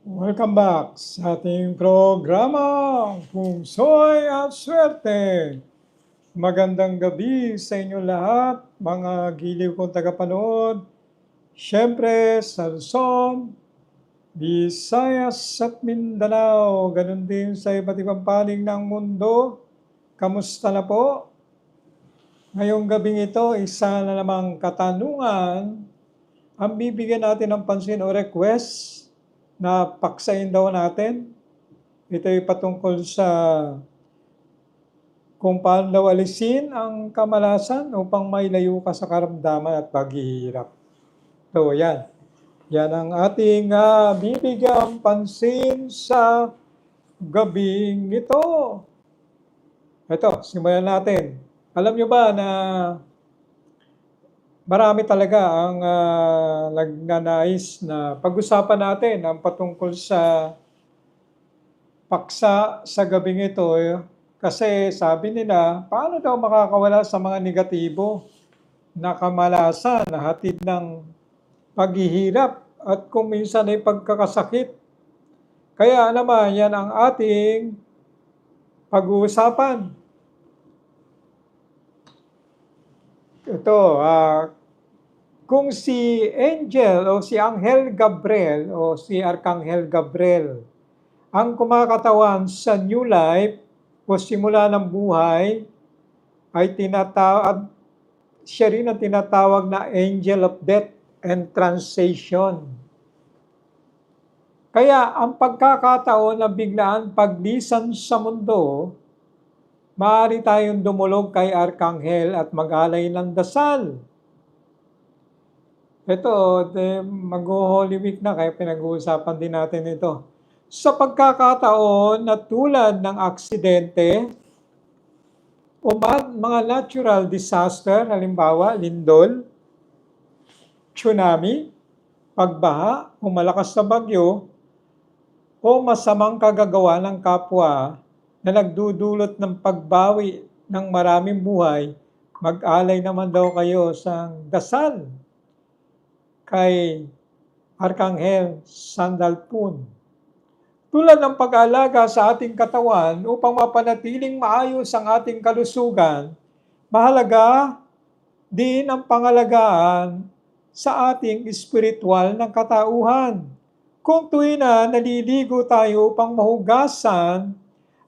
Welcome back sa ating programa Kung Soy at Swerte. Magandang gabi sa inyo lahat, mga giliw kong tagapanood. Siyempre, sa Luzon, Visayas at Mindanao, ganun din sa iba't ibang panig ng mundo. Kamusta na po? Ngayong gabing ito, isa na namang katanungan ang bibigyan natin ng pansin o request na paksain daw natin. Ito ay patungkol sa kung paano daw alisin ang kamalasan upang mailayo ka sa karamdaman at paghihirap. So, yan. Yan ang ating uh, bibigyan pansin sa gabing ito. Ito, simulan natin. Alam nyo ba na marami talaga ang uh, nagnanais na pag-usapan natin ang patungkol sa paksa sa gabing ito. Eh. Kasi sabi nila, paano daw makakawala sa mga negatibo na kamalasan na hatid ng paghihirap at kung minsan ay pagkakasakit. Kaya naman yan ang ating pag-uusapan. Ito, uh, kung si Angel o si Angel Gabriel o si Arkanghel Gabriel ang kumakatawan sa new life o simula ng buhay ay tinatawag siya rin ang tinatawag na angel of death and transition. Kaya ang pagkakataon na biglaan paglisan sa mundo, maaari tayong dumulog kay Arkanghel at mag-alay ng dasal ito, mag-Holy Week na kaya pinag-uusapan din natin ito. Sa pagkakataon na tulad ng aksidente o mga natural disaster, halimbawa lindol, tsunami, pagbaha o malakas na bagyo, o masamang kagagawa ng kapwa na nagdudulot ng pagbawi ng maraming buhay, mag-alay naman daw kayo sa dasal kay Arkanghel Sandalpun. Tulad ng pag-alaga sa ating katawan upang mapanatiling maayos ang ating kalusugan, mahalaga din ang pangalagaan sa ating espiritual ng katauhan. Kung tuwi na naliligo tayo upang mahugasan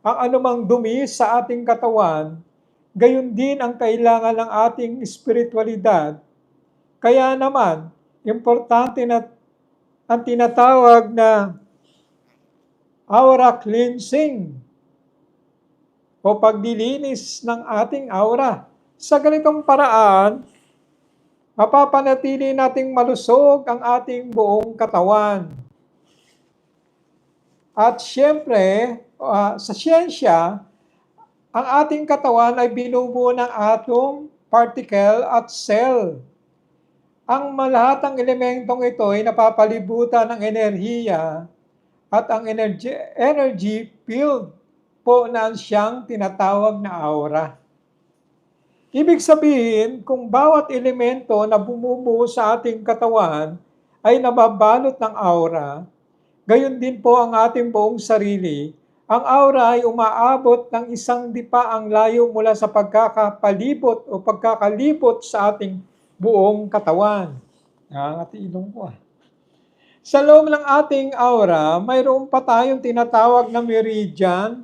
ang anumang dumi sa ating katawan, gayon din ang kailangan ng ating espiritualidad. Kaya naman, importante na ang tinatawag na aura cleansing o pagdilinis ng ating aura. Sa ganitong paraan, mapapanatili nating malusog ang ating buong katawan. At siyempre, uh, sa siyensya, ang ating katawan ay binubuo ng atom, particle at cell. Ang malahatang elementong ito ay napapalibutan ng enerhiya at ang energy, energy field po na siyang tinatawag na aura. Ibig sabihin, kung bawat elemento na bumubuo sa ating katawan ay nababalot ng aura, gayon din po ang ating buong sarili, ang aura ay umaabot ng isang dipa ang layo mula sa pagkakapalibot o pagkakalibot sa ating buong katawan. Nangangati ilong ko ah. Sa loob ng ating aura, mayroon pa tayong tinatawag na meridian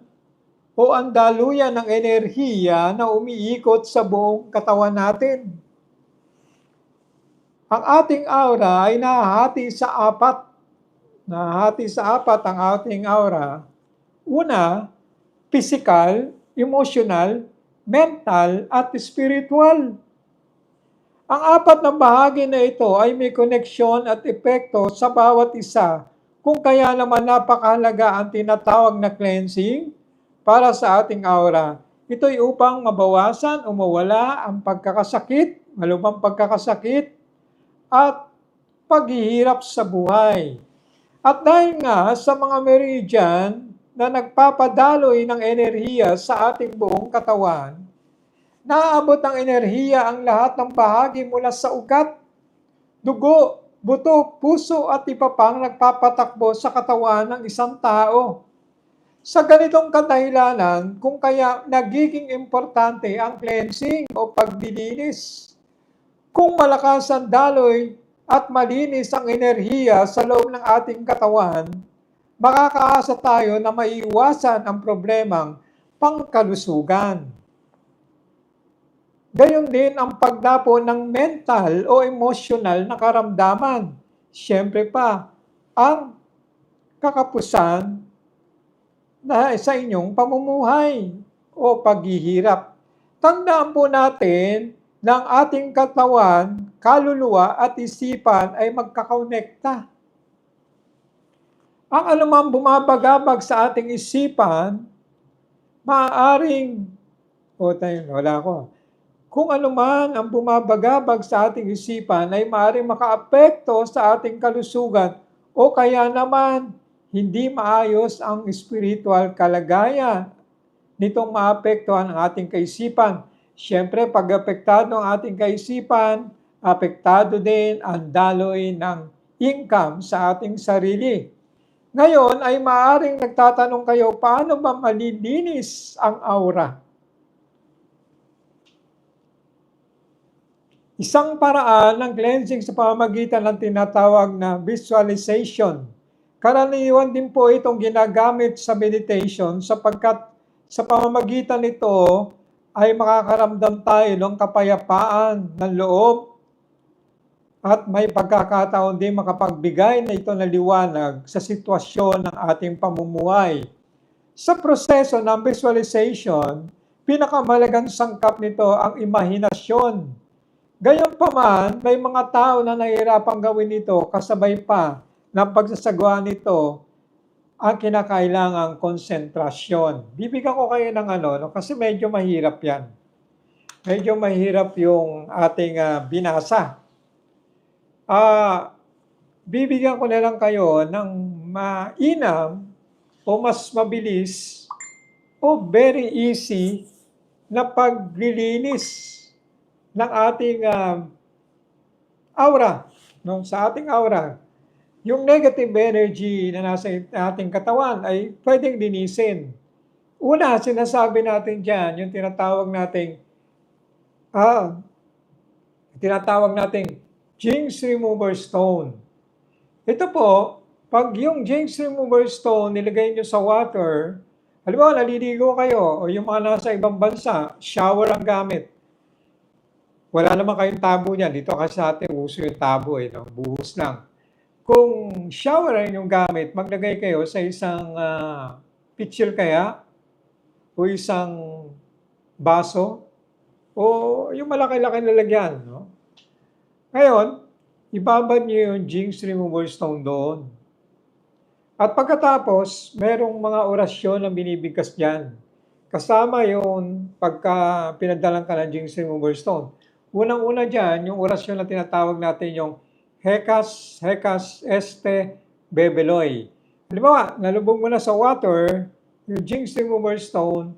o ang daluyan ng enerhiya na umiikot sa buong katawan natin. Ang ating aura ay nahati sa apat. Nahati sa apat ang ating aura. Una, physical, emotional, mental, at spiritual. Ang apat na bahagi na ito ay may koneksyon at epekto sa bawat isa kung kaya naman napakahalaga ang tinatawag na cleansing para sa ating aura. Ito'y upang mabawasan o mawala ang pagkakasakit, malubang pagkakasakit, at paghihirap sa buhay. At dahil nga sa mga meridian na nagpapadaloy ng enerhiya sa ating buong katawan, Naaabot ng enerhiya ang lahat ng bahagi mula sa ugat, dugo, buto, puso at iba pang nagpapatakbo sa katawan ng isang tao. Sa ganitong kadahilanan, kung kaya nagiging importante ang cleansing o pagdilinis. Kung malakas ang daloy at malinis ang enerhiya sa loob ng ating katawan, makakaasa tayo na maiiwasan ang problemang pangkalusugan. Gayon din ang pagdapo ng mental o emotional na karamdaman. Siyempre pa, ang kakapusan na sa inyong pamumuhay o paghihirap. Tandaan po natin ng ating katawan, kaluluwa at isipan ay magkakaunekta. Ang anumang bumabagabag sa ating isipan, maaaring, o tayo, wala ko, kung ano man ang bumabagabag sa ating isipan ay maaaring makaapekto sa ating kalusugan o kaya naman hindi maayos ang spiritual kalagayan nitong maapektuhan ang ating kaisipan. Siyempre, pag apektado ang ating kaisipan, apektado din ang daloy ng income sa ating sarili. Ngayon ay maaring nagtatanong kayo, paano ba malilinis ang aura? Isang paraan ng cleansing sa pamamagitan ng tinatawag na visualization. Karaniwan din po itong ginagamit sa meditation sapagkat sa pamamagitan nito ay makakaramdam tayo ng kapayapaan ng loob at may pagkakataon din makapagbigay na ito na liwanag sa sitwasyon ng ating pamumuhay. Sa proseso ng visualization, pinakamalagang sangkap nito ang imahinasyon Gayon pa man, may mga tao na nahihirapang gawin ito kasabay pa ng pagsasagawa nito ang kinakailangang konsentrasyon. Bibigyan ko kayo ng ano, no? kasi medyo mahirap yan. Medyo mahirap yung ating uh, binasa. Uh, bibigyan ko na lang kayo ng mainam o mas mabilis o very easy na paglilinis ng ating uh, aura, no? sa ating aura, yung negative energy na nasa ating katawan ay pwedeng linisin. Una, sinasabi natin dyan, yung tinatawag nating, ah, tinatawag nating Jinx Remover Stone. Ito po, pag yung Jinx Remover Stone nilagay nyo sa water, halimbawa naliligo kayo o yung mga nasa ibang bansa, shower ang gamit wala naman kayong tabo niyan. Dito kasi sa atin, uso yung tabo eh. No? Buhos lang. Kung shower ang yung gamit, maglagay kayo sa isang uh, pitcher kaya o isang baso o yung malaki-laki na lagyan. No? Ngayon, ibabad niyo yung Jinx Removal Stone doon. At pagkatapos, merong mga orasyon na binibigkas dyan. Kasama yung pagka pinadalang ka ng Jinx Removal Stone Unang-una dyan, yung orasyon na tinatawag natin yung Hekas, Hekas, Este, Bebeloy. Halimbawa, nalubog mo na sa water, yung Jinx Remover Stone,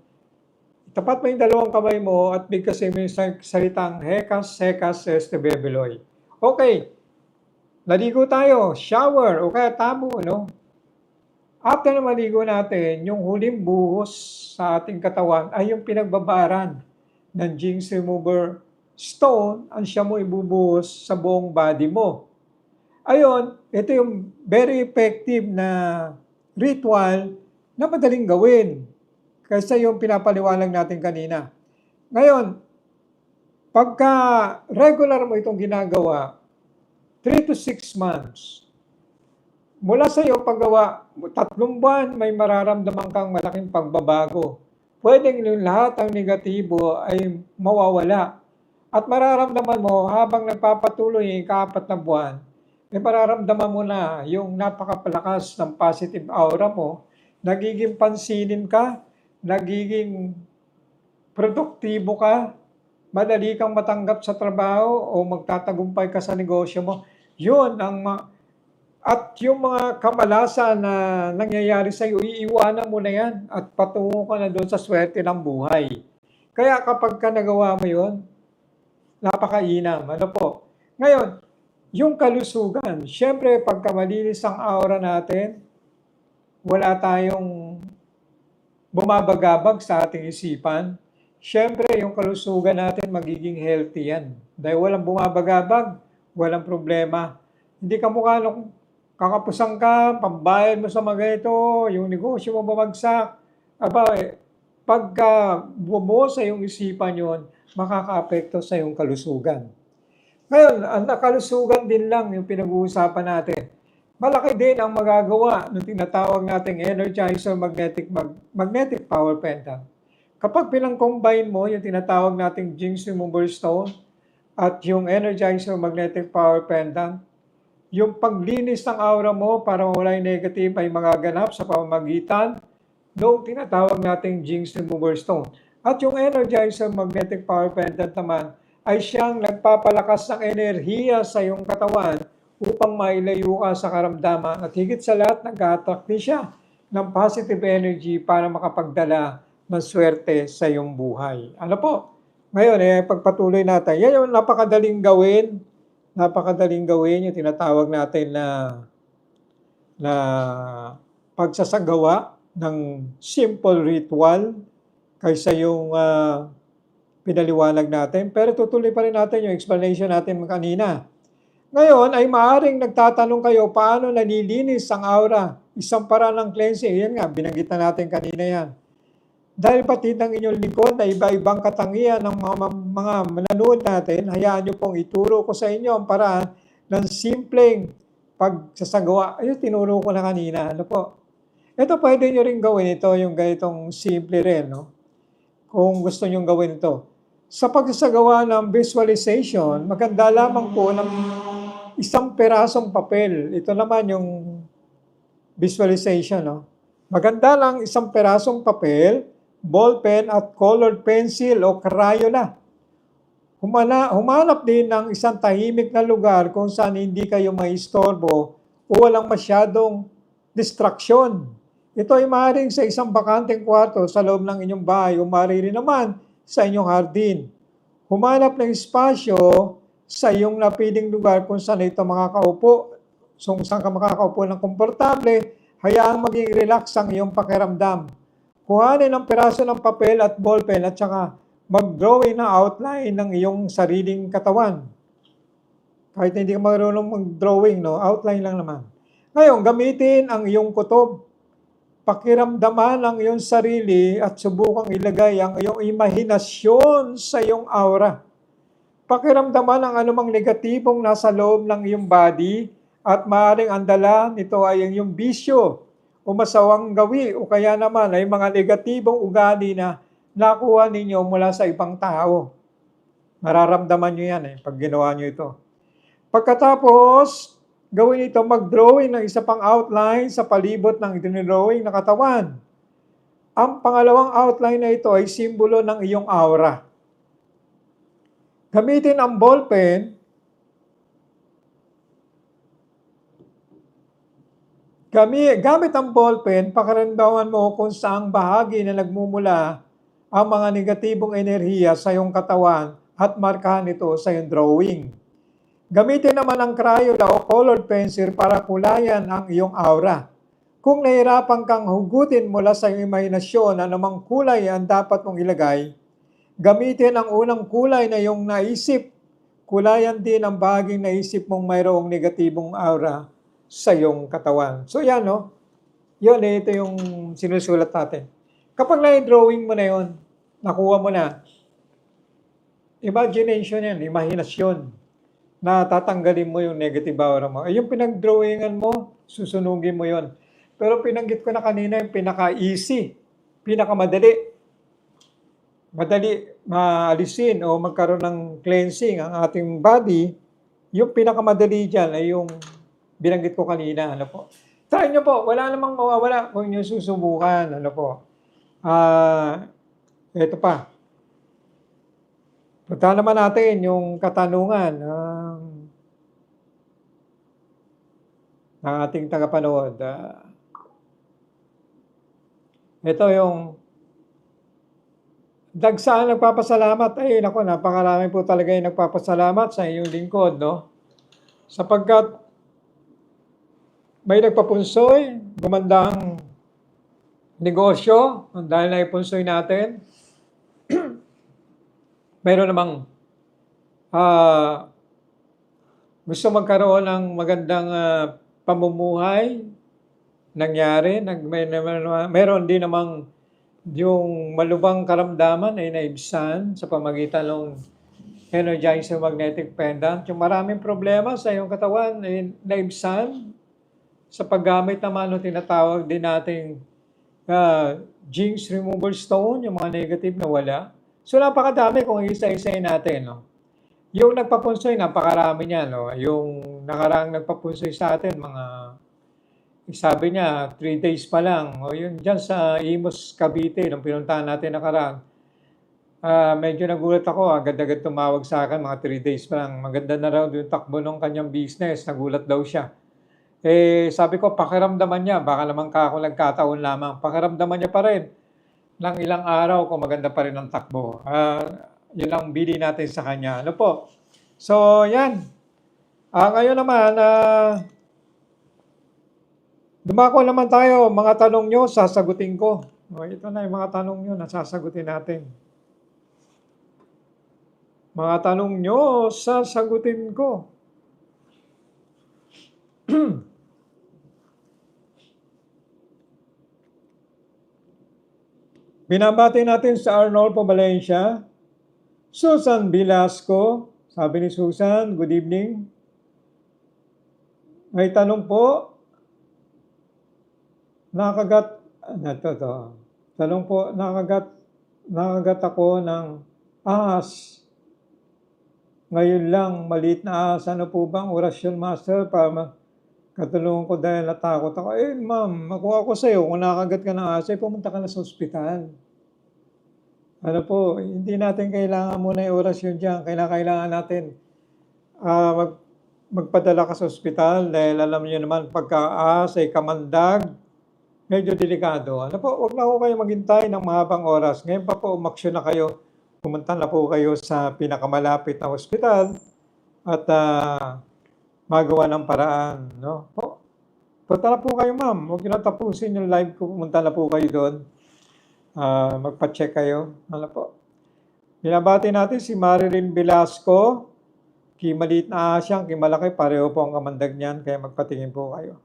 tapat mo yung dalawang kamay mo at bigkasin mo yung salitang Hekas, Hekas, Este, Bebeloy. Okay, naligo tayo, shower, o kaya tabo, no? After na maligo natin, yung huling buhos sa ating katawan ay yung pinagbabaran ng Jinx Remover stone ang siya mo ibubuhos sa buong body mo. Ayon, ito yung very effective na ritual na madaling gawin kaysa yung pinapaliwanag natin kanina. Ngayon, pagka regular mo itong ginagawa, 3 to 6 months, mula sa iyo paggawa, tatlong buwan may mararamdaman kang malaking pagbabago. Pwedeng yung lahat ng negatibo ay mawawala at mararamdaman mo habang nagpapatuloy yung kaapat na buwan, may mararamdaman mo na yung napakapalakas ng positive aura mo, nagiging pansinin ka, nagiging produktibo ka, madali kang matanggap sa trabaho o magtatagumpay ka sa negosyo mo. Yun ang ma- at yung mga kamalasa na nangyayari sa iyo, iiwanan mo na yan at patungo ka na doon sa swerte ng buhay. Kaya kapag ka nagawa mo yun, napakainam. Ano po? Ngayon, yung kalusugan. Siyempre, pagka malinis ang aura natin, wala tayong bumabagabag sa ating isipan. Siyempre, yung kalusugan natin magiging healthy yan. Dahil walang bumabagabag, walang problema. Hindi ka mukha nung kakapusan ka, pambayad mo sa mga ito, yung negosyo mo bumagsak. Aba, eh, pagka bumuo sa iyong isipan yon, makaka-apekto sa iyong kalusugan. Ngayon, ang nakalusugan din lang yung pinag-uusapan natin. Malaki din ang magagawa ng tinatawag nating energizer magnetic mag- magnetic power pendant. Kapag pinang-combine mo yung tinatawag nating Jinx Remover Stone at yung energizer magnetic power pendant, yung paglinis ng aura mo para mawala yung negative ay magaganap sa pamamagitan ng tinatawag nating Jinx Remover Stone. At yung energizer magnetic power pendant naman ay siyang nagpapalakas ng enerhiya sa iyong katawan upang mailayo ka sa karamdaman at higit sa lahat nag-attract din siya ng positive energy para makapagdala ng swerte sa iyong buhay. Ano po? Ngayon, eh, pagpatuloy natin. Yan yung napakadaling gawin. Napakadaling gawin yung tinatawag natin na na pagsasagawa ng simple ritual kaysa yung ah, pinaliwanag natin. Pero tutuloy pa rin natin yung explanation natin kanina. Ngayon ay maaring nagtatanong kayo paano nalilinis ang aura. Isang para ng cleansing. Yan nga, binanggit na natin kanina yan. Dahil pati ng inyong lingkod na iba-ibang katangian ng mga, mga mananood natin, hayaan nyo pong ituro ko sa inyo ang paraan ng simpleng pagsasagawa. Ayun, tinuro ko na kanina. Ano po? Ito pwede nyo rin gawin ito, yung ganitong simple rin, no? Kung gusto nyo gawin ito. Sa pagsasagawa ng visualization, maganda lamang po ng isang perasong papel. Ito naman yung visualization, no? Maganda lang isang perasong papel, ballpen at colored pencil o crayola. Humana, humanap din ng isang tahimik na lugar kung saan hindi kayo maistorbo o walang masyadong distraction. Ito ay maaaring sa isang bakanteng kwarto sa loob ng inyong bahay o maaari naman sa inyong hardin. Humanap ng espasyo sa iyong napiling lugar kung saan ito makakaupo. So kung saan ka makakaupo ng komportable, hayaang maging relax ang iyong pakiramdam. Kuhanin ang piraso ng papel at ballpen at saka mag-drawing na outline ng iyong sariling katawan. Kahit hindi ka marunong mag-drawing, no? outline lang naman. Ngayon, gamitin ang iyong kutob. Pakiramdaman ang iyong sarili at subukang ilagay ang iyong imahinasyon sa iyong aura. Pakiramdaman ang anumang negatibong nasa loob ng iyong body at maaaring ang dala nito ay ang iyong bisyo o masawang gawi o kaya naman ay mga negatibong ugali na nakuha ninyo mula sa ibang tao. Mararamdaman nyo yan eh, pag ginawa nyo ito. Pagkatapos, gawin ito mag-drawing ng isa pang outline sa palibot ng dinidrawing na katawan. Ang pangalawang outline na ito ay simbolo ng iyong aura. Gamitin ang ballpen Gami, gamit ang ballpen, pakaramdaman mo kung saang bahagi na nagmumula ang mga negatibong enerhiya sa iyong katawan at markahan ito sa iyong drawing. Gamitin naman ang crayola o colored pencil para kulayan ang iyong aura. Kung nahirapan kang hugutin mula sa iyong imahinasyon anumang kulay ang dapat mong ilagay, gamitin ang unang kulay na iyong naisip. Kulayan din ang bahaging naisip mong mayroong negatibong aura sa iyong katawan. So yan, no? Yun, eh, ito yung sinusulat natin. Kapag na-drawing mo na yon, nakuha mo na, imagination yan, imahinasyon, na tatanggalin mo yung negative aura mo. Ay, yung pinag-drawingan mo, susunugin mo yon. Pero pinanggit ko na kanina yung pinaka-easy, pinaka-madali. Madali maalisin o magkaroon ng cleansing ang ating body, yung pinakamadali dyan ay yung binanggit ko kanina, ano po. Try nyo po, wala namang mawawala kung nyo susubukan, ano po. Ah, ito pa. Punta naman natin yung katanungan ng, ng ating tagapanood. Ah, ito yung dagsaan nagpapasalamat. Ay, nako, napakarami po talaga yung nagpapasalamat sa iyong lingkod, no? sapagkat may nagpapunsoy, gumandang negosyo dahil naipunsoy natin. Mayroon namang ah, gusto magkaroon ng magandang ah, pamumuhay, nangyari, nag, may, may- meron din namang yung malubang karamdaman ay naibsan sa pamagitan ng energizer magnetic pendant. Yung maraming problema sa iyong katawan ay naibsan sa paggamit naman ng tinatawag din nating uh, jinx removal stone, yung mga negative na wala. So napakadami kung isa-isayin natin. No? Yung nagpapunsoy, napakarami niya. No? Yung nakaraang nagpapunsoy sa atin, mga sabi niya, three days pa lang. O yun dyan sa Imos, Cavite, nung pinuntahan natin nakaraan, ah medyo nagulat ako. Agad-agad tumawag sa akin, mga three days pa lang. Maganda na raw yung takbo ng kanyang business. Nagulat daw siya. Eh, sabi ko, pakiramdaman niya. Baka naman ka ako nagkataon lamang. Pakiramdaman niya pa rin ng ilang araw kung maganda pa rin ang takbo. Ah, yun lang bili natin sa kanya. Ano po? So, yan. Ah, ngayon naman, ah, Dumako naman tayo, mga tanong nyo, sasagutin ko. O, ito na yung mga tanong nyo na sasagutin natin. Mga tanong nyo, sasagutin ko. Binabati natin sa Arnolfo Valencia, Susan Velasco, sabi ni Susan, good evening. May tanong po, nakagat, ano to, to. Tanong po, nakagat, nakagat ako ng ahas. Ngayon lang, maliit na ahas. Ano po bang orasyon master para katulungan ko dahil natakot ako. Eh, ma'am, makuha ko sa'yo. Kung nakagat ka ng ahas, eh, pumunta ka na sa ospital. Ano po, hindi natin kailangan muna yung orasyon dyan. Kailangan, kailangan natin ah, mag, magpadala ka sa ospital dahil alam niyo naman pagka ahas ay kamandag, medyo delikado. Ano po, huwag na po kayo maghintay ng mahabang oras. Ngayon pa po, umaksyon na kayo. Pumunta na po kayo sa pinakamalapit na ospital at ah, magawa ng paraan. No? Po, punta na po kayo, ma'am. Huwag na tapusin yung live ko. Pumunta na po kayo doon. Ah, magpa-check kayo. Ano po? Binabati natin si Marilyn Velasco. Kimaliit na asyang, kimalaki, pareho po ang kamandag niyan, kaya magpatingin po kayo.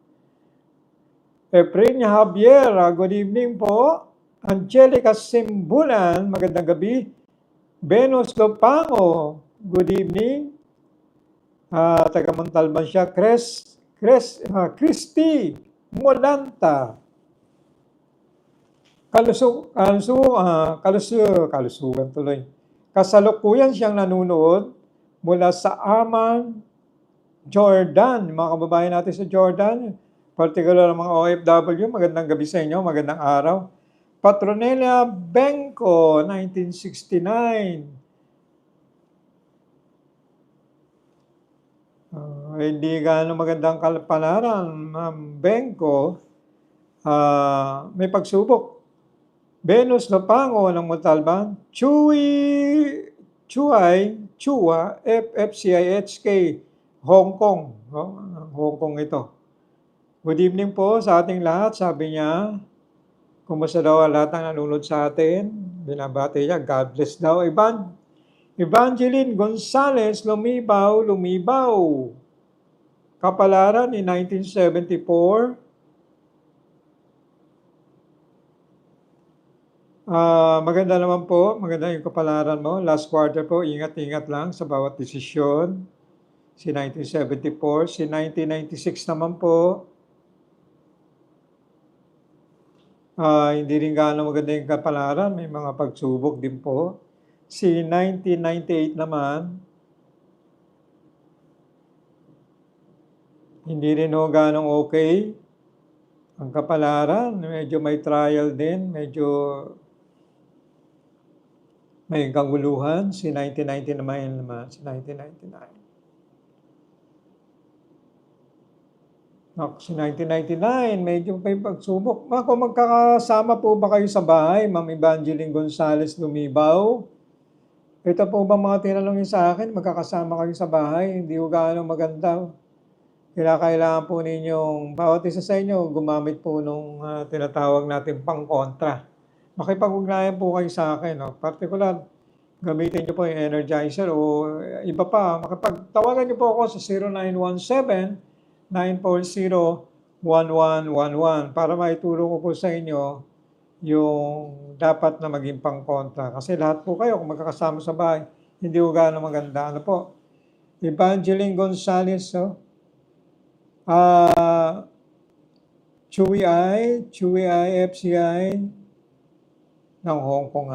Efrain Javier, ah, good evening po. Angelica Simbulan, magandang gabi. Venus Lopango, good evening. Ah, taga Montalban siya. Chris, Chris, ah, Christy Molanta. Kalusu, kalusu, ah, kalusu, kalusugan tuloy. Kasalukuyan siyang nanunood mula sa Amman, Jordan. Mga kababayan natin sa Jordan, particular ang mga OFW, magandang gabi sa inyo, magandang araw. Patronella Benko, 1969. Ah, hindi gaano magandang kalpanaran, Ma'am Benko. Ah, may pagsubok. Venus Lopango ng Montalban. Chui, Chuay, Chua, FFCIHK, Hong Kong. Oh, Hong Kong ito. Good evening po sa ating lahat. Sabi niya, kumusta daw ang lahat ng nanonood sa atin? Binabati niya, God bless daw. Evan, Evangeline Gonzales, Lumibaw, Lumibaw. Kapalaran in 1974. Ah, maganda naman po, maganda yung kapalaran mo. Last quarter po, ingat-ingat lang sa bawat desisyon. Si 1974, si 1996 naman po, ah, hindi rin gaano maganda yung kapalaran, may mga pagsubok din po. Si 1998 naman, hindi rin ho ganong okay. Ang kapalaran, medyo may trial din, medyo may kaguluhan. Si 1990 naman naman, si 1999. Nak, si 1999, medyo may pagsubok. Kung magkakasama po ba kayo sa bahay, Ma'am Evangeline Gonzales Lumibaw? Ito po ba mga tinanong sa akin, magkakasama kayo sa bahay, hindi ko gaano maganda. kinakailangan po ninyong, bawat isa sa inyo, gumamit po nung ah, tinatawag natin pang-kontra. Makipag-ugnayan po kayo sa akin. No? Particular, gamitin nyo po yung energizer o iba pa. Makipagtawagan nyo po ako sa 0917-940-1111 para maitulong ko po sa inyo yung dapat na maging pang-kontra. Kasi lahat po kayo, kung magkakasama sa bahay, hindi ko gaano maganda. Ano po? Evangeline Gonzalez, oh. Ah, Chewy I, Chewy I, FCI ng Hong Kong.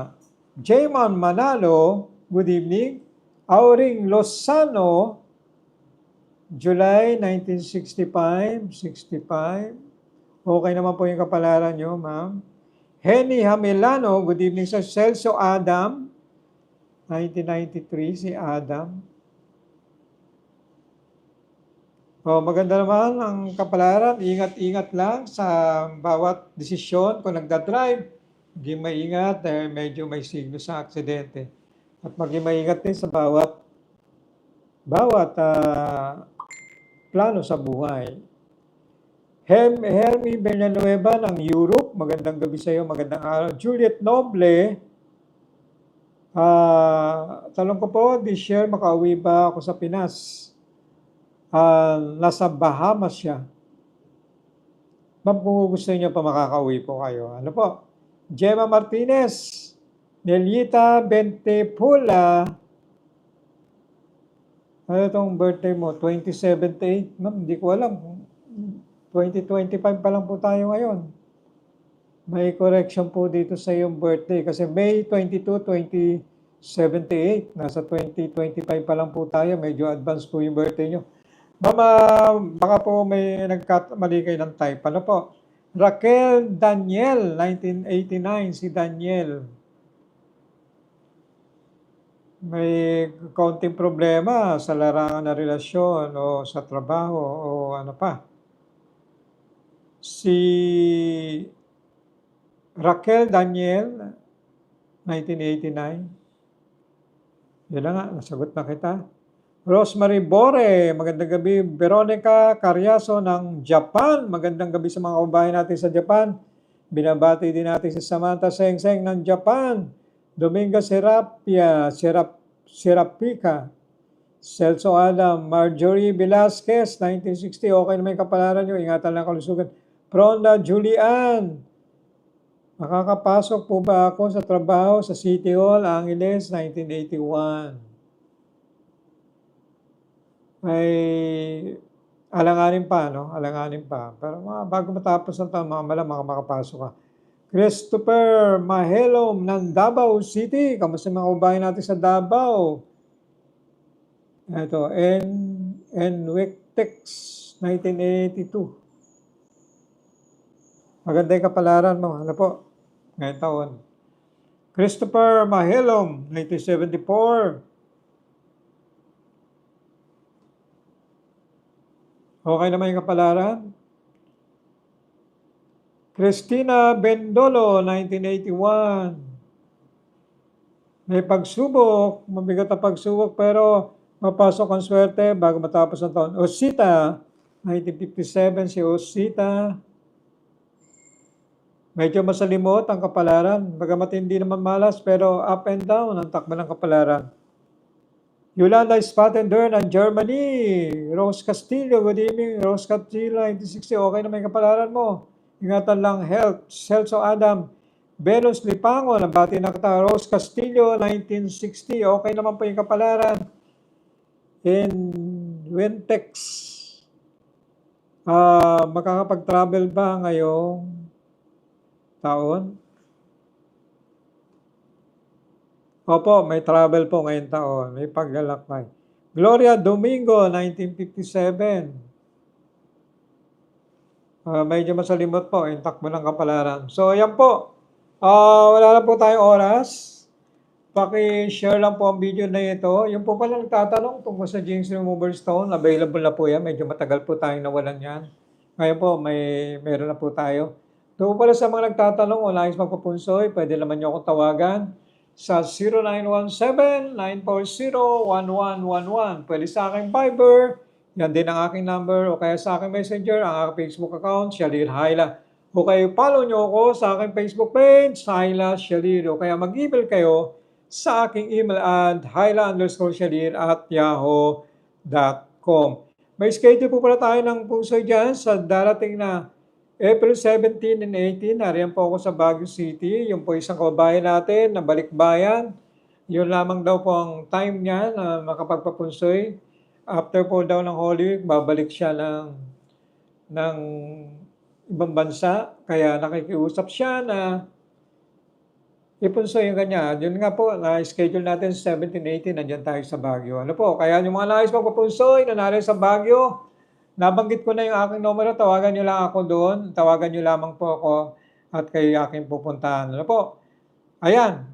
Jayman Manalo, good evening. Auring Lozano, July 1965, 65. Okay naman po yung kapalaran nyo, ma'am. Henny Hamilano, good evening sa Celso Adam, 1993, si Adam. Oh, maganda naman ang kapalaran. Ingat-ingat lang sa bawat desisyon. Kung nagda-drive, maging maingat dahil medyo may signo sa aksidente. At maging maingat din sa bawat bawat ah, plano sa buhay. Hem, Hermie Bernanueva ng Europe, magandang gabi sa iyo, magandang araw. Juliet Noble, ah tanong ko po, this year makauwi ba ako sa Pinas? Ah, nasa Bahamas siya. Ma'am, kung gusto niyo pa makakauwi po kayo. Ano po? Gemma Martinez, Nelita Bentepula. Ano itong birthday mo? 2078? Ma'am, hindi ko alam. 2025 pa lang po tayo ngayon. May correction po dito sa iyong birthday kasi May 22, 2078. Nasa 2025 pa lang po tayo. Medyo advance po yung birthday nyo. Mama, baka po may nagkamali kayo ng type. Ano po? Raquel Daniel, 1989, si Daniel. May kaunting problema sa larangan na relasyon o sa trabaho o ano pa. Si Raquel Daniel, 1989. Yan na nga, nasagot na kita. Rosemary Bore, magandang gabi. Veronica Carriaso ng Japan, magandang gabi sa mga kababayan natin sa Japan. Binabati din natin si Samantha Sengseng ng Japan. Dominga Serapia, Serap, Serapika. Celso Adam, Marjorie Velasquez, 1960. Okay naman yung kapalaran nyo, ingatan lang kalusugan. Pronda Julian, makakapasok po ba ako sa trabaho sa City Hall, Angeles, 1981? May alanganin pa, no? Alanganin pa. Pero mga, bago matapos ang taon, mga malamang makapasok ka. Christopher Mahelom ng Davao City. Kamusta mga kababayan natin sa Davao? Ito, N. N. Wictex, 1982. Maganda yung kapalaran mo. Ano po? Ngayon taon. Christopher Mahelom, 1974. Okay naman yung kapalaran? Christina Bendolo, 1981. May pagsubok, mabigat ang pagsubok, pero mapasok ang swerte bago matapos ang taon. Osita, 1957, si Osita. Medyo masalimot ang kapalaran. Bagamat hindi naman malas, pero up and down ang takbo ng kapalaran. Yolanda Spattender ng Germany. Rose Castillo, good evening. Rose Castillo, 1960. Okay naman yung kapalaran mo. Ingatan lang health. Celso Adam. Venus Lipango, nabati na kita. Rose Castillo, 1960. Okay naman po yung kapalaran. In Wintex. Ah, makakapag-travel ba ngayong taon? Opo, may travel po ngayon taon. May paglalakbay. Gloria Domingo, 1957. Ah, medyo masalimot po, yung takbo ng kapalaran. So, ayan po. Ah, wala na po tayong oras. Paki-share lang po ang video na ito. Yung po pala nagtatanong tungkol sa James Remover Stone, available na po yan. Medyo matagal po tayong nawalan yan. Ngayon po, may meron na po tayo. Doon pala sa mga nagtatanong o nais magpapunsoy, pwede naman nyo akong tawagan sa 0917-940-1111. Pwede sa aking Viber, Yan din ang aking number o kaya sa aking messenger, ang aking Facebook account, Shalir Haila. O kaya follow nyo ako sa aking Facebook page, Haila Shalir. O kaya mag-email kayo sa aking email at haila underscore shalir at yahoo.com. May schedule po pala tayo ng puso dyan sa darating na April 17 and 18. Nariyan po ako sa Baguio City. Yung po isang kababayan natin na balikbayan. Yun lamang daw po ang time niya na makapagpapunsoy. After po daw ng Holy Week, babalik siya ng, ng ibang bansa. Kaya nakikiusap siya na ipunsoy yung kanya. Yun nga po, na-schedule natin 17-18, nandyan tayo sa Baguio. Ano po, kaya yung mga nais magpapunsoy na narin sa Baguio, nabanggit ko na yung aking numero, tawagan nyo lang ako doon. Tawagan nyo lamang po ako at kayo aking pupuntahan. Ano po? Ayan.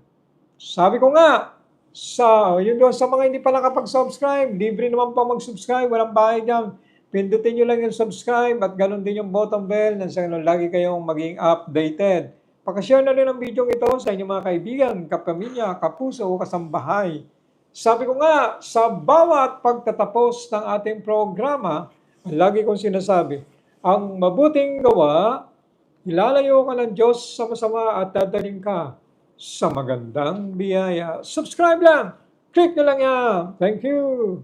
Sabi ko nga, sa, yun doon, sa mga hindi pa nakapag-subscribe, libre naman po mag-subscribe, walang bayad dyan. Pindutin nyo lang yung subscribe at ganun din yung button bell nang sa ganun lagi kayong maging updated. Pakashare na rin ang video ito sa inyong mga kaibigan, kapamilya, kapuso o kasambahay. Sabi ko nga, sa bawat pagtatapos ng ating programa, lagi kong sinasabi, ang mabuting gawa, ilalayo ka ng Diyos sa masama at dadaling ka sa magandang biyaya. Subscribe lang! Click na lang yan! Thank you!